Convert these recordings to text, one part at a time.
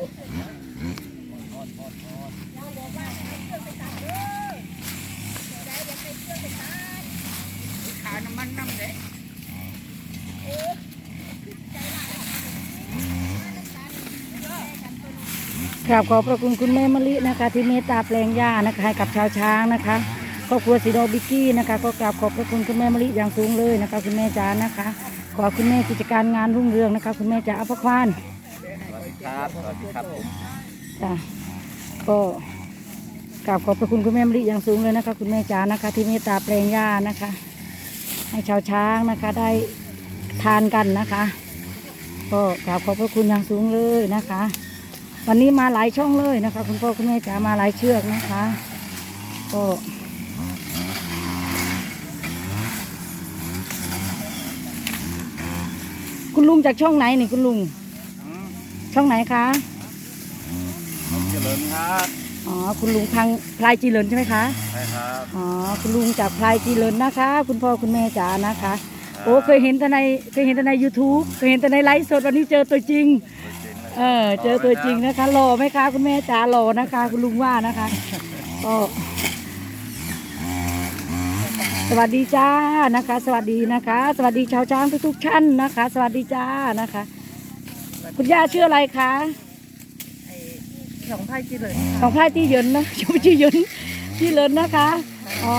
ขาน้ำมันน้ำเด้กราบขอบพระคุณคุณแม่มะลินะคะ ที่เมตตาแปลงหญ้านะคะให้กับชาวช้างนะคะครอบครัวสีโดบิกกี้นะคะ ก็กราบขอบพระคุณคุณแม่มะลิอย่างสูงเลยนะคะ คุณแม่จ๋านะคะ ขอคุณแม่กิจการงานรุ่งเรืองนะคะ คุณแม่จ๋าอัปควาน ครับสวัสดีครับผมจ้ะก็กราบขอบพระคุณคุณแม่มะลิอย่างสูงเลยนะคะ คุณแม่จ๋านะคะ ที่เมตตาแปลงหญ้านะคะ ให้ชาวช้างนะคะ ได้ทานกันนะคะ ก็กราบขอบพระคุณอย่างสูงเลยนะคะ วันนี้มาหลายช่องเลยนะคะ คุณพ่อคุณแม่จ๋ามาหลายเชือกนะคะ ก็คุณลุงจากช่องไหนนี่คุณลุง ช่องไหนคะเจริญครับอ๋อคุณลุงทางพลายจีเลินใช่ไหมคะใช่ครับอ๋อคุณลุงจากพลายจีเลินนะคะ คุณพ่อคุณแม่จ๋านะคะ โอ้เคยเห็นแต่ในเคยเห็นแต่ใน YouTube เคยเห็นแต่ในไลฟ์สดวันนี้เจอตัวจริงเออเจอตัวจริงนะคะหล่อไหมคะ คุณแม่จ๋าหล่อนะคะ คุณลุงว่านะคะก็สวัสดีจ้านะคะ สวัสดีนะคะ สวัสดีชาวช้างทุกๆท่านนะคะ สวัสดีจ้านะคะ คุณย่าชื่ออะไรคะสองไพ่จีเลยของพลายจีเหยินนะชื่อชื่อเหยินจีเหลินนะคะ อ๋อ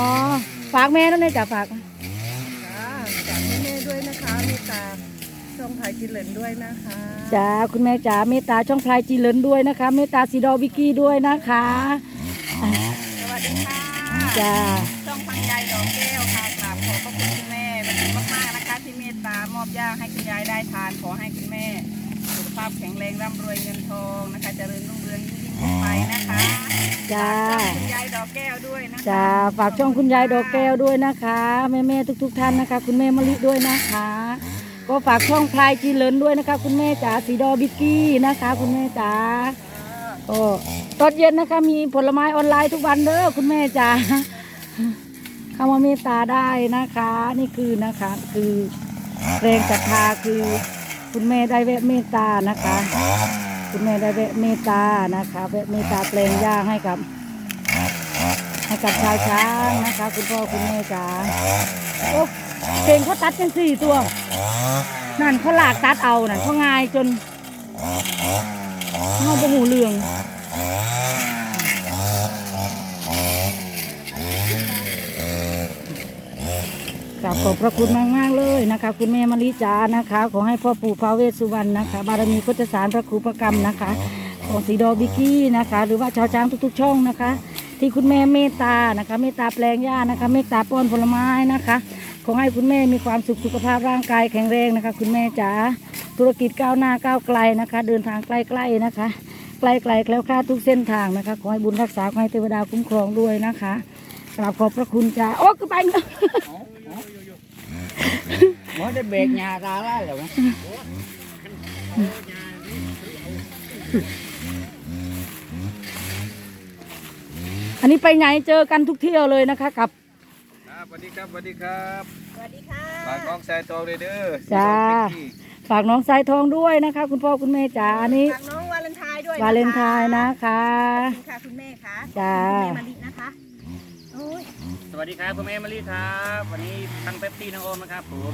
ฝากแม่แล้วเนี่ยจ้ะฝากจ้าจากแม่ๆด้วยนะคะเมตตาช่องไผ่กินเหลนด้วยนะคะจ้าคุณแม่จ๋าเมตตาช่องพลายจีเหลินด้วยนะคะ เมตตาสีดอวิกกี้ด้วยนะคะสวัสดีค่ะจ้าช่องพังยายดอกแก้วค่ะกราบขอบพระคุณคุณแม่เป็นมากมากๆนะคะ ที่เมตตามอบย่าให้คุณยายได้ทานขอให้คุณแม่ สุขภาพแข็งแรงร่ำรวยเงินทองนะคะเจริญรุ่งเรืองยิ่งยิ่งขึ้นไปนะคะจ้าคุณยายดอกแก้วด้วยนะคะจ้าฝากช่องคุณยายดอกแก้วด้วยนะคะแม่แม่ทุกๆท่านนะคะ คุณแม่มะลิด้วยนะคะ ก็ฝากช่องพลายจีเหลินด้วยนะคะ คุณแม่จ๋าสีดอบิกกี้นะคะ คุณแม่จ๋าก็ตอนเย็นนะคะ มีผลไม้ออนไลน์ทุกวันเด้อคุณแม่จ๋าเข้ามาเมตตาได้นะคะ นี่คือนะคะ คือแรงศรัทธาคือ คุณแม่ได้แวะเมตตานะคะ คุณแม่ได้แวะเมตตานะคะแวะเมตตาแปลงย่างให้กับ ให้กับชาวช้างนะคะ คุณพ่อคุณแม่จ๋าโอ้เพลงเขาตัดกันสี่ตัวนั่นเขาลากตัดเอานั่นเขาง่ายจนเขาบหูเรื่อง กราบขอบพระคุณมากมากเลยนะคะ คุณแม่มะลิจานะคะ ขอให้พ่อปู่พระเวสสุวรรณนะคะ บารมีพุทธสารพระครูประกรรมนะคะ ของสีดอบิกกี้นะคะ หรือว่าชาวช้างทุก ๆ ช่องนะคะ ที่คุณแม่เมตตานะคะเมตตาแปลงหญ้านะคะเมตตาป้อนผลไม้นะคะขอให้คุณแม่มีความสุขสุขภาพร่างกายแข็งแรงนะคะ คุณแม่จ๋าธุรกิจก้าวหน้าก้าวไกลนะคะ เดินทางใกล้ๆนะคะไกลๆแล้วค่าดทุกเส้นทางนะคะขอให้บุญรักษาขอให้เทวดาคุ้มครองด้วยนะคะกราบขอบพระคุณจ้าโอ้คือไป เนอะหมอได้เบรกยาตาล่าแล้วนะอันนี้ไปไหนเจอกันทุกเที่ยวเลยนะคะกับ ครับสวัสดีครับสวัสดีครับสวัสดีค่ะฝากน้องชายโตเลยเด้อจ้า ฝากน้องสายทองด้วยนะคะ คุณพ่อคุณแม่จ๋าอันนี้ ฝากน้องวาเลนไทน์ด้วยวาเลนไทน์นะคะ ขอบคุณค่ะคุณแม่ค่ะจ้า คุณแม่มาลินะคะโอ้ยส วัสดีครับคุณแม่มะลิครับ วันนี้ทั้งเป๊ปซี่น้องโอมนะครับผม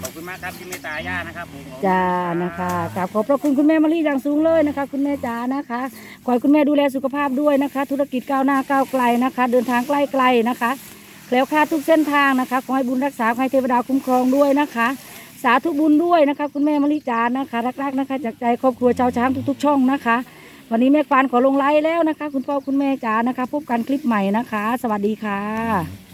ขอบคุณมากครับที่เมตตาย่านะครับผมจ้านะคะกราบขอบพระคุณคุณแม่มะลิอย่างสูงเลยนะคะ คุณแม่จ๋านะคะขอให้คุณแม่ดูแลสุขภาพด้วยนะคะ ธุรกิจก้าวหน้าก้าวไกลนะคะ เดินทางใกล้ๆนะคะแล้วค่าทุกเส้นทางนะคะขอให้บุญรักษาขอให้เทวดาคุ้มครองด้วยนะคะ สาธุบุญด้วยนะคะ คุณแม่มะลิจ๋านะคะ รักๆนะคะ จากใจครอบครัวชาวช้างทุก ๆ ช่องนะคะ วันนี้แม่ฟานขอลงไลน์แล้วนะคะ คุณพ่อคุณแม่จ๋านะคะ พบกันคลิปใหม่นะคะ สวัสดีค่ะ